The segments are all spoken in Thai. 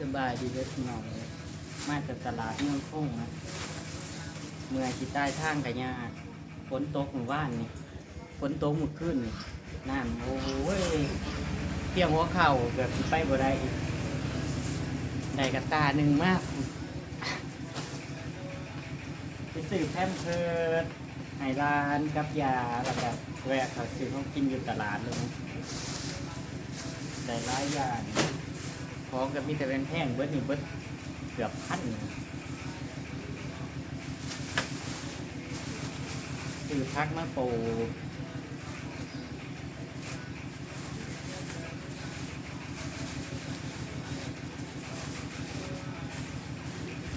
สบายดีเด้อพี่น้องเลยมาจากตลาดเมืองคงนะเมื่อที่ใต้ทางกันยากฝนตกหมู่บ้านนี่ฝนตกหมดขึ้นนี่น้ำโอ้ยเพียงหัวเข่าเกือบสิไปบ่ได้อีกได้กระตาหนึ่งมากไปซื้อแพมเพิร์ดไหร้านกับยาแล้วก็แวะเขาซื้อของกินอยู่ตลาดเลยได้หลายอย่าง ของก็มีแต่เป็นแพงเบิดนี่เบิดเกือบพันคือพักมาโปลูก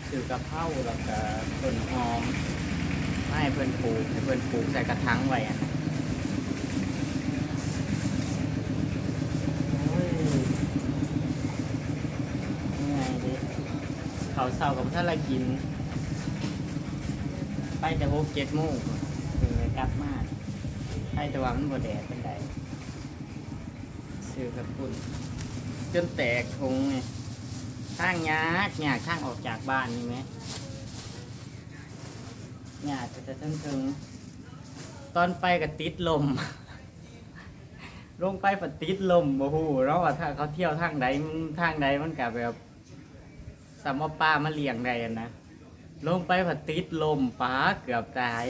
คือกระเพราแล้วก็ต้นหอมไม่ให้เพื่อนปลูกให้เพื่อนปลูกใส่กระถางไว้อะนะ โอ้ยยังไงดิ เขาเศร้ากับท่านละกิน ไปแต่หกเจ็ดโมงถึงเลยกลับมาให้แต่ว่ามันบ่แดดเป็นไดซื้อกับปุ่นจนแตกทงไงทางยากยากทางออกจากบ้านนี่ไหมยากจะจะถึงถึง ตอนไปกับติดลม ลงไปปติดลมบ่ฮู้เนาะว่าถ้าเขาเที่ยวทางใดทางใดมันก็แบบ สามว่าป้ามาเลี้ยงได้นะ ลงไปปติดลมป้าเกือบตาย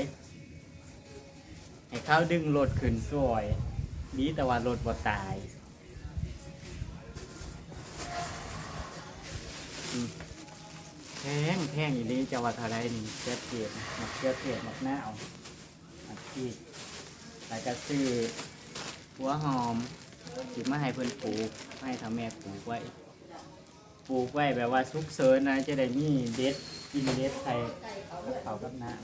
ให้เขาดึงรถขึ้นสวย ดีแต่ว่ารถบ่ตายอืมแพงแพงอยู่นี้จะว่าเท่าไรนี่เจ็ดเทียดมักเจ็ดเทียดมักหน้าเอามักที่แล้วก็ซื้อหัวหอมสิมาให้เพิ่อนปลูกให้ทำแม่ปลูกไว้ ปลูกไว้แบบว่าซุกเซินนะจะได้มีเด็ดกินเด็ดใส่กับเขากับน้ำ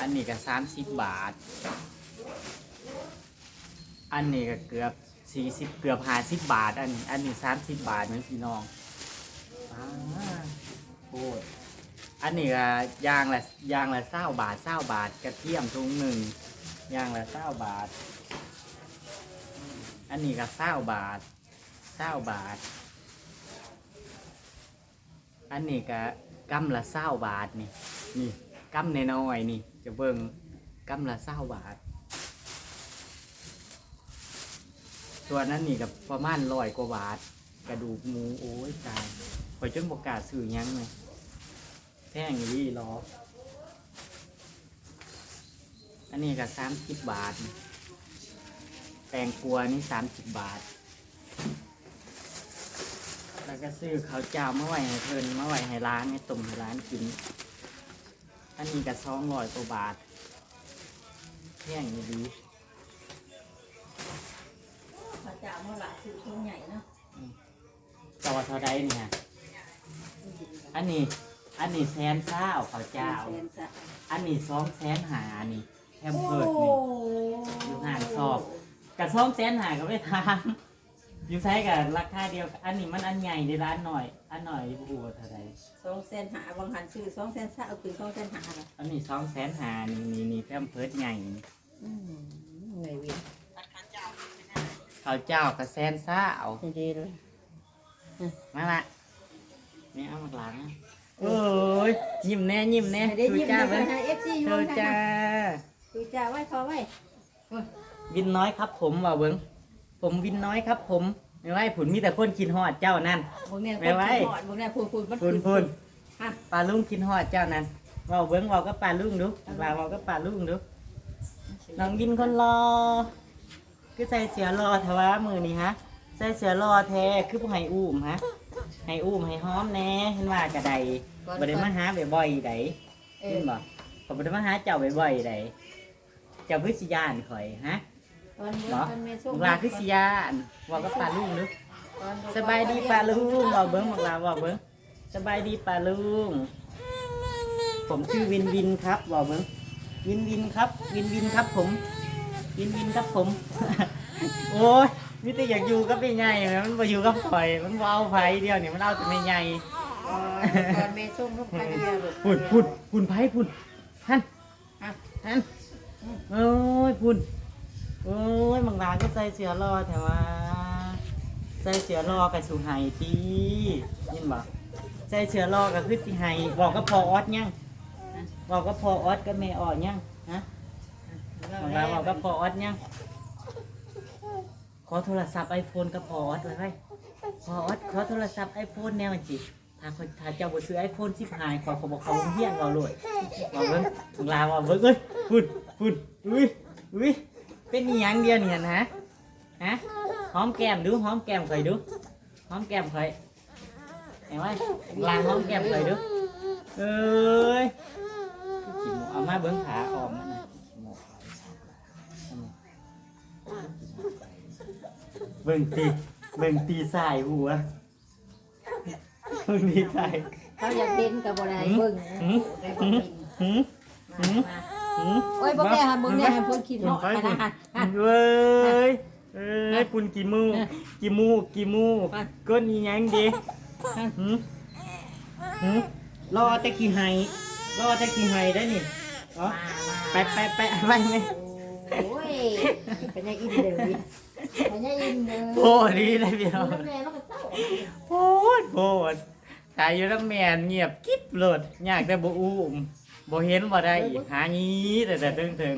อันนี้ก็สามสิบบาท อันนี้ก็เกือบสี่สิบเกือบห้าสิบบาท อันนี้อันนี้สามสิบบาทเหมือนพี่น้องโคตรอันนี้ก็ยางละยางละเศร้าบาทเศร้าบาทกระเทียมทุงหนึ่งยางละเศร้าบาท อันนี้ก็เศร้าบาทเศร้าบาท อันนี้ก็กำละเศร้าบาทนี่ นี่กำในน้อยนี่ จะเบิ่งกำละเศร้าบาท ส่วนนั้นนี่กับประมาณร้อยกว่าบาท กระดูกหมูโอ้ยตายคอยจนบกล้าซื้อยังเลยแพงอยู่ดีรออันนี้ก็สามสิบบาทนี่ แตงกลัวนี่สามสิบบาท แล้วก็ซื้อข้าวเจ้ามาไว้ให้เพิ่นมาไว้ให้ร้านให้ต้มให้ร้านกิน อันนี้ก็สองร้อยกว่าบาทแพงอยู่ดีพระเจ้าเมื่อไหร่คือช่วงใหญ่เนาะจอเท่าใดเนี่ยอันนี้อันนี้แสนเศร้าข้าวเจ้าแสนสะอันนี้สองแสนหานี่แคมเพิร์ดโอ้นี่อยู่ห่างสอบ กับสองแสนหาก็ไม่ทางอยู่ใช้กับราคาเดียวอันนี้มันอันใหญ่ในร้านหน่อย อันหน่อยบูเท่าไหรสองแสนหาบางหันซื้อสองแสนสะเอาคืนสองแสนหาละอันนี้สองแสนหานี่นี่นี่แคมเพิร์ดใหญ่อืมเหนื่อยเวียนข้าวเจ้ากับแสนซ่าเอาดีเลยมาละนี่เอามาหลังโอ้ยยิ้มแน่ยิ้มแน่ได้ดูยิ้มจ้าเลเบิ้ยงนะเอฟซีเธอจ้าดูจ้าไว้พอไว้ วินน้อยครับผมว่าเบิ้งผมวินน้อยครับผมไม่ไหวผุนมีแต่คนกินฮอดเจ้านั่นพวกเนี้ยไม่ไหวหอดพวกเนี้ยพูดพูดมันพูนพูนฮะปลาลุงกินฮอดเจ้านั้นเว่าเบิ้งเว่าก็ปลาลุงดูปลาเว่าก็ปลาลุงดูน้องวินคนรอคือใส่เสือรอทว่ามือนี่ฮะใส่เสือรอแท้คือผู้ให้อุ้มฮะให้อุ้มให้หอมแหน่เห็นว่ากระไดบ่ได้มาหาบ่อยๆไดเอเห็อนบ่ผมบ่ได้มาหาเจ้าบ่อยๆไดเจ้าคือสิยานข่อยฮะต อนนี้บ่ตอนเมซุบักลาคือสิยานเว่าก็ปลาลุงดูสบายดีปลาลุงเว่าเบิ้งบักลาเว่าเบิ้งสบายดีปลาลุงผมชื่อวินวินครับเว่าเบิ้งวินวินครับ วินวินครับผม วินวินครับผม โอ้ยมิแต่อยากอยู่กับไม่ใหญ่มันมาอยู่กับข่อย มันบ่เอาไผเดียวนี่มันเอาแต่ไม่ใหญ่ตอนเมซุ่มลูกไปเดียวลูกพุ่นพุ่นพุ่นไผพุ่นฮันฮะฮันโอ้ยพุ่น โอ้ยบางร้านก็ใส่เสือรอแต่ว่า ใส่เสือรอกับสุไฮตียินบ่ใส่เสือรอกับคือสิไฮบอกก็พอออดยังบอกก็พอออดก็แม่ออดยังฮะบางร้านบอกก็พอออดยังขอโทรศัพท์ไอโฟนกับพอออดไว้ไว้พอออดขอโทรศัพท์ไอโฟนแนวมันจิถ้าคนถ้าเจ้าบ่ซื้อไอโฟนสิบหายขอเขาบอกเขาเฮี้ยนเราเลยบอกเบิ่งบางร้านว่าเบิ่งเอ้ยพูดพูดอุ้ยอุ้ย เป็นอีหยังเดียวเนี่ยนะฮะหอมแก้มดูหอมแก้มเคยดูหอมแก้มเคยเห็นไหมลางหอมแก้มเคยดูเอ้ยกินหมูเอามาเบิ้งขาออกมาหน่อยหมูเบิ้งตีเบิ้งตีสายหัวเบิ้งตีสาย เขาอยากเด่นกับบ่ได้เบิ่งหืมได้บ่กินหืม มามาหืม โอ้ยบ่ได้ค่ะเบิ่งได้ค่ะเพิ่นคิดเนาะกันนะฮะเว้ยเอ้ยปุ่นกี่มูกกี่มูกกี่มูกไป ก้นอีหยังดีหืมหืมรอแต่กี่ไฮรอแต่กี่ไฮได้นี่อ๋อมาไปไปไปไปไหมโอ้ยเป็นยังอินเดอร์เป็นยังอินเดอร์โอ้ดีเลยพี่น้องแม่มันก็เศร้าโพดโพดตายอยู่น้ำแมนเงียบกิ๊บโลดอยากแต่บ่อู้ม บ่เห็นบ่ได้หางี้แต่แต่ถึงถึง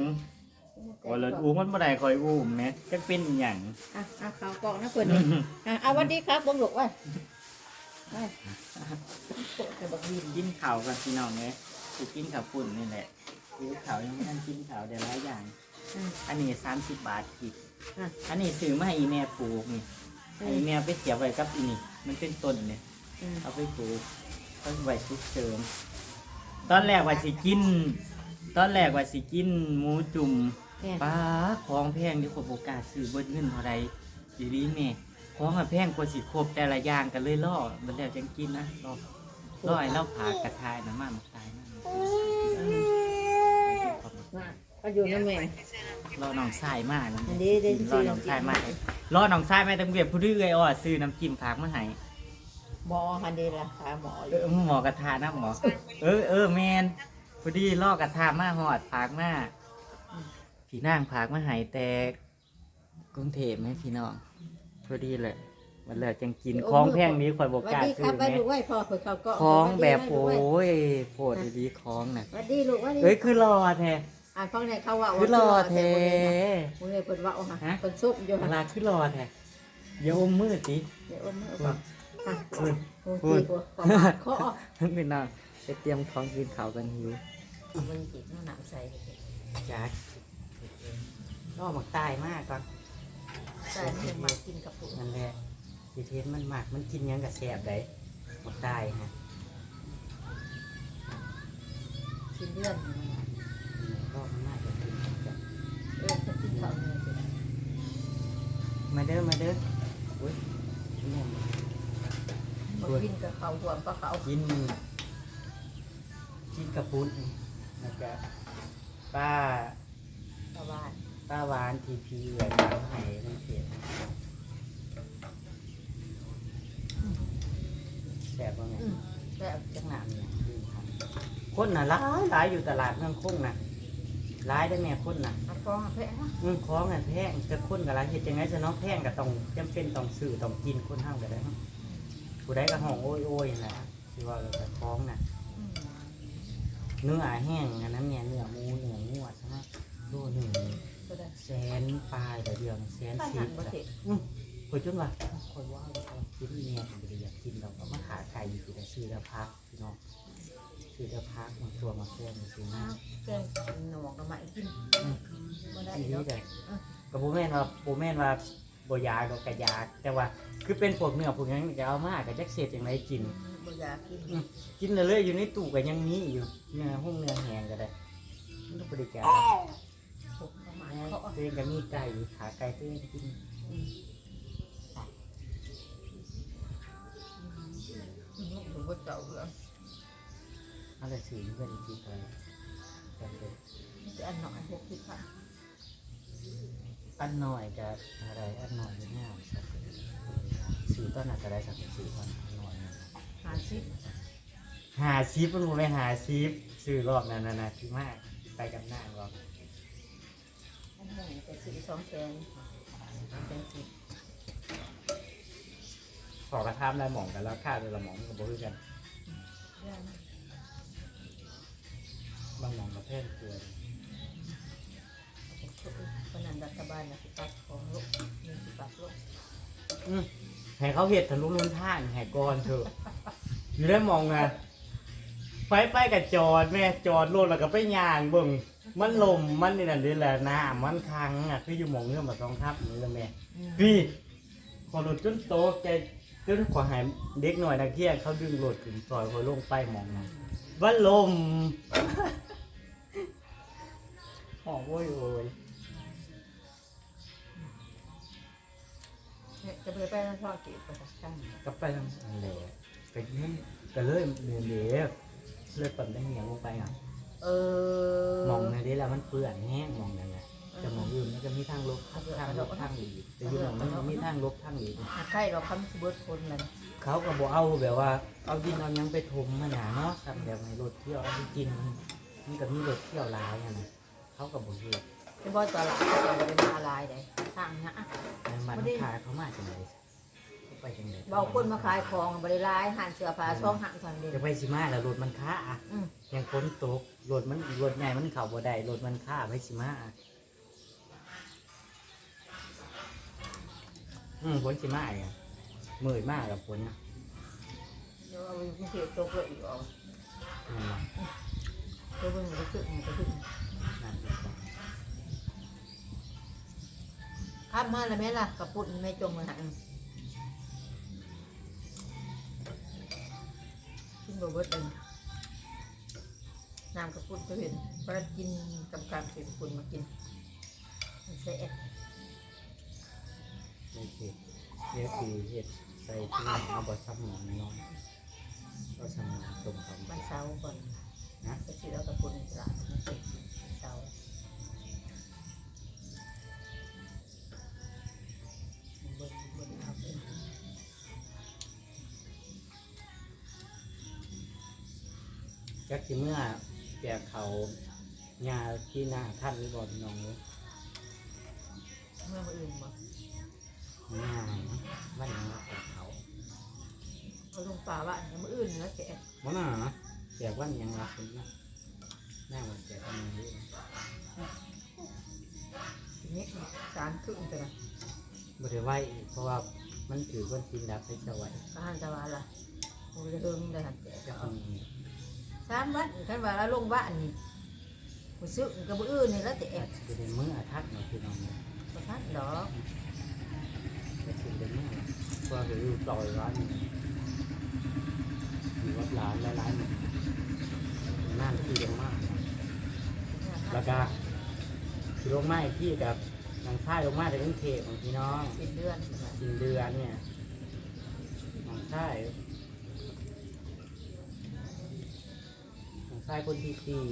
โอ้โลดอู้มันบ่ได้คอยอู้มแหมจักเป็นอีหยังอะอะข่าวกองนะเพิ่นนี่อะเอาสวัสดีครับบ่ลูกว่าไปจะบักวินกินข้าวกับพี่น้องเนี่ยกูกินข้าวปุ่นนี่แหละกินข้าวยังไม่ทันกินข้าวเดี๋ยวหลายอย่างอืมอันนี้สามสิบบาทกิบอะอันนี้ซื้อมาให้อีแม่ปลูกนี่ให้อีแม่ไปเสียบไว้กับอีนี่ มันเป็นต้นเนี่ยอืมเอาไปปลูกเอาไว้ชุกเสริม ตอนแรกว่าสิกิน ตอนแรกว่าสิกินหมูจุ่มเนี่ยป้าของแพงที่คนโบกล้าซื้อเบิ้เงินเท่าไรดีดีแม่ของอะแพงกว่าสิครบแต่ละอย่างกันเลยล่อมันแล้วจังกินนะรอรอให้เราผ่ากระทายน้ำมันมาตายนะมาก็อยู่นั่นแม่รอน้องทรายมากนะอันนี้ได้รอน้องทรายมากรอน้องทรายมาตั้งเวียบผู้ดื้อไอ้อ้อซื้อน้ำจิ้มฝากมาให้ หมอฮันเดล่ะค่ะหมอเออหมอกระทานะหมอ เออเออแมนพอดีลอกกระทามาหอดฝากมาพี่นางฝากมาให้แต่กรุงเทพไหมพี่น้องพอดีเลยมันเลยจังกินของแพงนี้คอยบอกสวัสกล้าดีคซื้รัอบไปแม่ลูกไว้พ่อเพิ่นเขาก็ของแบบโอ้ยโพดดีๆของน่ะ สวัสดีลูกว่าดีเอ้ยคือรอแท้อ่านฟังในเขาว่าคือรอแท้ มึงเลยเพิ่นว่าโอ้ฮะฮะ เพิ่นซุปอยู่เวฮะลาคือรอแท้อย่าอมมือสิเดี๋ยวเอามือก่อนอะ พูดพูดพี่น้องไปเตรียมของกินข้าวกันหิวมึงจิตน้ำหนักใส่จักรอหมักตายมากก่อนใส่ให้มากินกับปุ๋นั่นแหละดีเทสมันหมักมันกินยังกับแสบได้หมักตายฮะกินเลือดก็มันน่าจะกินจังเออจะกินข้าวเนี่ยมาเด้อมาเด้ออุ้ยนี่ ยมากินกับเขาหัวปลาเขากินกินกระปุ้นแล้วก็ป้าชาวบ้านป้าหวานทีพีเหลือน้ำไห้ในเขียนแสบว่าไงอืมแต่จังหนามเนี่ยคือครับคนน่ะหลายหลายอยู่ตลาดเมืองคงน่ะหลายได้แม่คนน่ะอัดฟองอัดแพะนะอืมของอะแพงจะคนกับหลายเฮ็ดจังไงซะเนาะแพงก็ต้องจำเป็นต้องซื้อต้องกินคนเฮาก็ได้เนาะ ผู้ใดก็ห้องโอ้ยโอ้ยนั่นแหละที่ว่าเราแต่ของน่ะอืมเนื้อแห้งอันนั้นเนี่ยเนื้อหมูเนื้องัวใช่ไหมโลหนึ่งก็ได้แสนปลายแต่เดียวนี่แสนป้าสิหับนบ่เสร็จอืมคอยจนว่าคอยว่าเอากินเนี่ยผมไม่ได้อยากกินเราก็มาขาไก่อยู่ที่แต่ซื้อแล้วพักพี่น้องซื้อแล้วพักมันตัวมาแค่มาซื้อมา แกงหนองกับไม้กินบ่ได้ทีเนาะ นี้แต่กับโบแม่นว่าโบแม่นว่า โบยากก็กระยากแต่ว่าคือเป็นพวกเนื้อพวกนั้นจะเอามากกับจักเศษอย่างไรกิน บ่อยากกินกินเรื่อยๆอยู่ในตู้ก็ยังมีอยู่เนื้อห้องเนื้อแห้งก็ได้มันต้องบริการพวกประมาณแม่เขาตัวเองก็มีไก่ขาไก่ตัวเองกินถึงก็เจ้าเหรอเอาแต่สีเพื่อนอีกทีไปจำเป็นจะอันหน่อยหกสิบค่ะ อันหน่อยจะอะไรอันหน่อยง่ายสักสีต้นอาจจะได้สักสี่ต้นอันหน่อยนะหาสิบหาชีพมันบ่ไปหาชีพซื้อรอบนั้นนะนะที่มากไปกับหน้ารอบอันหน่อยแต่สี่สองแสนแสนสิบขอกระทำได้หมองกันแล้วค่าเดือนละหมองกับบ่คือกันเรื่องบางหมองประเภทเกินค นนั้นรัฐบาลนะสิปักของโลกมีสิปักโลกให้เขาเห็ดทะลุลุนท่างให้ก่อนเถอะอยู่ได้มองไงไปไปกับจอดแม่จอดรถแล้วก็ไปย่างเบิ่งมันลมมันนี่นั่นนี่แหละน้ำมันคังอะคืออยู่หมองเงื่อนมาสองทับนี่แหละแม่พี่พอรถจนโตแกจนขอหายเด็กหน่อยนักเที่ยเขาดึงรถถึงซอยพอลงไปมองนะว่าลม หอมโว้ยโว้ย จะไปไปนั่นพ่อเก็บไปสักครั้งก็ไปทางทะเลไปนั่นก็เลยเดินเดียวเลยปั่นได้เหนียวลงไปอะเออมองในนี้แล้วมันเปื่อนแห้งมองนั่นแหละแต่มองอื่นมันก็มีทางลบทางลบทางดีแต่อยู่มองมันมีทางลบทางดีหาใกล้เราคำสิเบิดคนเลยเขาก็บอกเอาแบบว่า เอาดินเอาหยังไปถมมันหนาเนาะทำแบบในรถเที่ยวเอาจริงๆมันก็มีรถเที่ยวหลายอะนะเขาก็บอกเลือกเป็นบ่ตลาดเขาจะไปมาลายได้ทางนะในมันขายเขามาจังเลยเขาไปจังเลยเบาคนมาขายของบริลายหันเสื้อผ้าช่องหันทางเด่นจะไปสิมาแล้วรถมันค้าอะอืมยังฝนตกรถมันรถใหญ่มันเข่าบ่ได้รถมันค้าไปสิมาอะอืมฝนสิมาอะมืดมากกับฝนนะเดี๋ยวเอาไปพิเศษตัวเพื่ออีกออกอืมเพื่อเบิ่งมันจะสึกมันจะขึ้น ข้ามมาแล้วไหมล่ะกระปุ่นไม่จมเลยหันขึ้นบเบิดเองน้ำกระปุ่นก็เห็นปลากินกำกำเก็บปุ่นมากินมันเสะโอเคเดี๋ยวสีเห็ดใส่ที่เอาบะซับหมอนน้อยก็สมองตรงกับมันเสาก่อนนะก็สิเอากระปุ่นตลาดมันเสะ จักสิเมื่อแกเขาหญ้าที่หน้าท่านหรือบ่พี่น้องเลยเมื่อมื้ออื่นบ่หญ้าวันนี้แกเขาเอาลงป่าว่าอันมื้ออื่นแล้วแกะบ่น่าแกวันยังรักคนนะหน้าวันแกทำอย่างนี้ทีนี้สารครึ่งแต่ละบ่ได้ไหวอีกเพราะว่ามันถือวันสินดับให้จะไหวก็หันจะว่าล่ะโอ้ยเฮิงได้หันแกะจะจะคเอาน สามวันคันว่าเราลงบ้านนี่มื้อซื้อกับมื้ออื่นนี่แล้วแต่แอบจะเป็นมื้ออาทักเนาะพี่น้องเนี่ยบ่ทันดอกจะสิเป็นมื้อเพราะว่าอยู่ต่อยร้านนี่อยู่วัดหลานหลายๆหนึ่งนั่นคือยังมากนะแล้วก็ที่ลงมาอีกที่กับนางค่ายลงมาจากกรุงเทพของพี่น้องเป็นเดือนกินเดือนเนี่ยนางค่าย นางค่ายคนที่สี่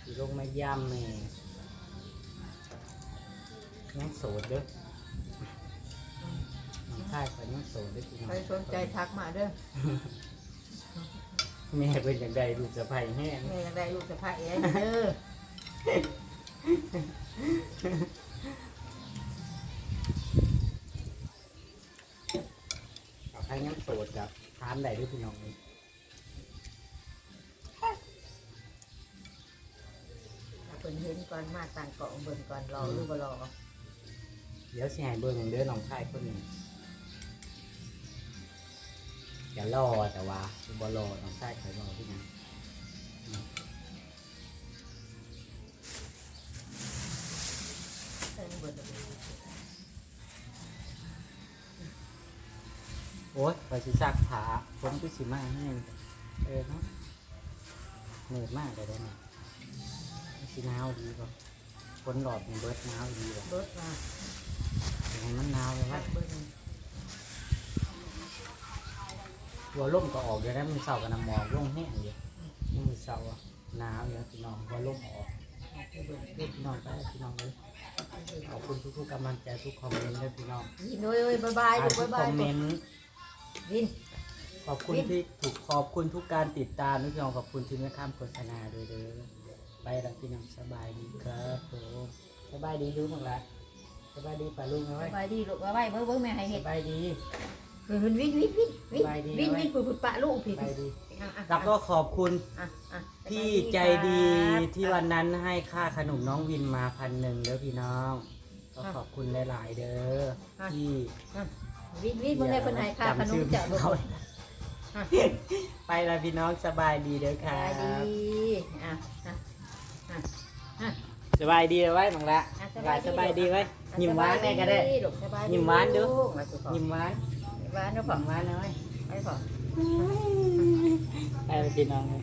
ที่ลงมาย่ำเนี่ยยังโสดเด้อนางค่ายคนยังโสดเด้อพี่น้องใครสนใจทักมาเด้อแม่เป็นอย่างใดลูกสะใภ้แห้ง แม่ยังได้ลูกสะพ้ายเองเด้อ มาต่างเกาะเบิ่งก่อนรอหรือบ่รอเดี๋ยวสิให้เบิ่งเด้อน้องชายคนนึ่งอย่ารอแต่ว่าบ่รอน้องชายคยรอพี่นะเพิ่นเบิ่งโอ๊ยไปสิซักผ้าผมก็สิมาให้เออเนาะเหนื่อยมากเลยเด้อเนี่ย สิหนาวดีป่ะคนหลอดมันเบิดหนาวดีป่ะเบิดมายังไงมันหนาวเลยทัวะกเบิ่งหัวล่มก็ออกเดี๋ยวนั้นมันเศร้ากับน้ำหมอกลงแห้งอยู่ยังมีเศร้าอะหนาวอยู่พี่น้องหัวล่มออกเบิ่งเรียกพี่น้องไปพี่น้องเลยขอบคุณทุกๆกำลังใจทุกคอมเมนต์ด้วยพี่น้องยินดีเอ้ยบ๊ายบายอ่านลูกทุบ๊ากยคบาอยมเมนต์ วิน ขอบคุณที่ถูกขอบคุณทุกการติดตามพี่น้องขอบคุณที่ไม่ข้ามโฆษณาด้วยเด้อ ไปแล้วพี่น้องสบายดีครับผมสบายดีรู้มั้งละสบายดีป่าลุงเอาสไว้บายดีลูกเอาไว้เบิ่งเบิ่งแม่ให้สเฮ็ดบายดีเพิ่นวินวินวินวินสบายดีวินไหมวินปุบปะลูกสพี่บายดีอะอะแล้วก็ขอบคุณอะอะพี่ใจดีที่วันนั้นให้ค่าขนมน้องวินมาพันหนึ่งเด้อพี่น้อง ก็ขอบคุณหลาย ๆ เด้อที่วินวินบ่ได้เพิ่นให้ค่าขนมเจ้าลูกเขาอะไปแล้วพี่น้องสบายดีเด้อสค่ะบายดีอะอะอะอะ สบายดีไว้มังละอะสบายสบายดีไว้ยิ้มหวานได้ก็ได้ลูกสบายยิ้มหวานดูลูกมาสิพ่อยิ้มหวานยิ้มหวานเนาะพ่อยิ้มหวานหน่อยไปพ่อไปเลยพี่น้องเลย